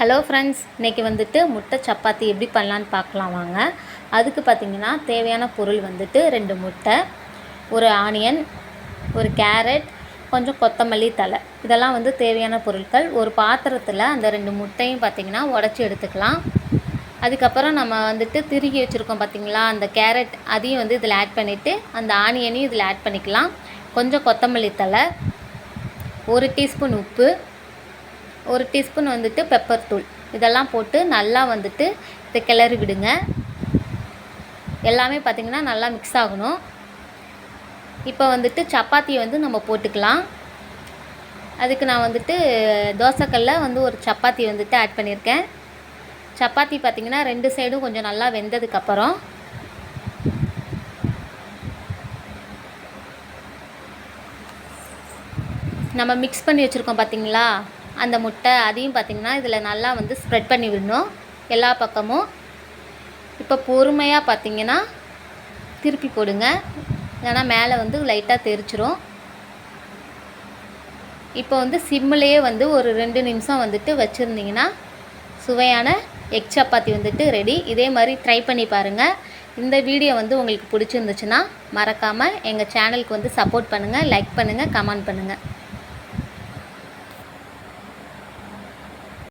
Hello friends இன்றைக்கி வந்துட்டு முட்டை சப்பாத்தி எப்படி பண்ணலான்னு பார்க்கலாம் வாங்க. அதுக்கு பார்த்திங்கன்னா தேவையான பொருள் வந்துட்டு ரெண்டு முட்டை ஒரு ஆனியன் ஒரு கேரட் கொஞ்சம் கொத்தமல்லி தழை. இதெல்லாம் வந்து தேவையான பொருட்கள். ஒரு பாத்திரத்தில் அந்த ரெண்டு முட்டையும் பார்த்திங்கன்னா உடச்சி எடுத்துக்கலாம். அதுக்கப்புறம் நம்ம வந்துட்டு திருகி வச்சுருக்கோம் பார்த்திங்களா அந்த கேரட் அதையும் வந்து இதில் ஆட் பண்ணிவிட்டு அந்த ஆனியனையும் இதில் ஆட் பண்ணிக்கலாம். கொஞ்சம் கொத்தமல்லி தழை ஒரு டீஸ்பூன் உப்பு ஒரு டீஸ்பூன் வந்துட்டு பெப்பர் தூள். இதெல்லாம் போட்டு நல்லா வந்துட்டு இதை கிளறி விடுங்க. எல்லாமே பார்த்திங்கன்னா நல்லா மிக்ஸ் ஆகணும். இப்போ வந்துட்டு சப்பாத்தியை வந்து நம்ம போட்டுக்கலாம். அதுக்கு நான் வந்துட்டு தோசைக்கல்ல வந்து ஒரு சப்பாத்தி வந்துட்டு ஆட் பண்ணியிருக்கேன். சப்பாத்தி பார்த்திங்கன்னா ரெண்டு சைடும் கொஞ்சம் நல்லா வெந்ததுக்கப்புறம் நம்ம மிக்ஸ் பண்ணி வச்சுருக்கோம் பார்த்தீங்களா அந்த முட்டை அதையும் பார்த்திங்கன்னா இதில் நல்லா வந்து ஸ்ப்ரெட் பண்ணி விடணும். எல்லா பக்கமும். இப்போ பொறுமையாக பார்த்தீங்கன்னா திருப்பி போடுங்க. ஏன்னா மேலே வந்து லைட்டாக தெரிச்சிரும். இப்போ வந்து சிம்மிலேயே வந்து ஒரு ரெண்டு நிமிஷம் வந்துட்டு வச்சுருந்தீங்கன்னா சுவையான எக் சப்பாத்தி வந்துட்டு ரெடி இதே மாதிரி ட்ரை பண்ணி பாருங்கள் இந்த வீடியோ வந்து உங்களுக்கு பிடிச்சிருந்துச்சுன்னா மறக்காமல் எங்கள் சேனலுக்கு வந்து சப்போர்ட் பண்ணுங்கள் லைக் பண்ணுங்கள் கமெண்ட் பண்ணுங்கள்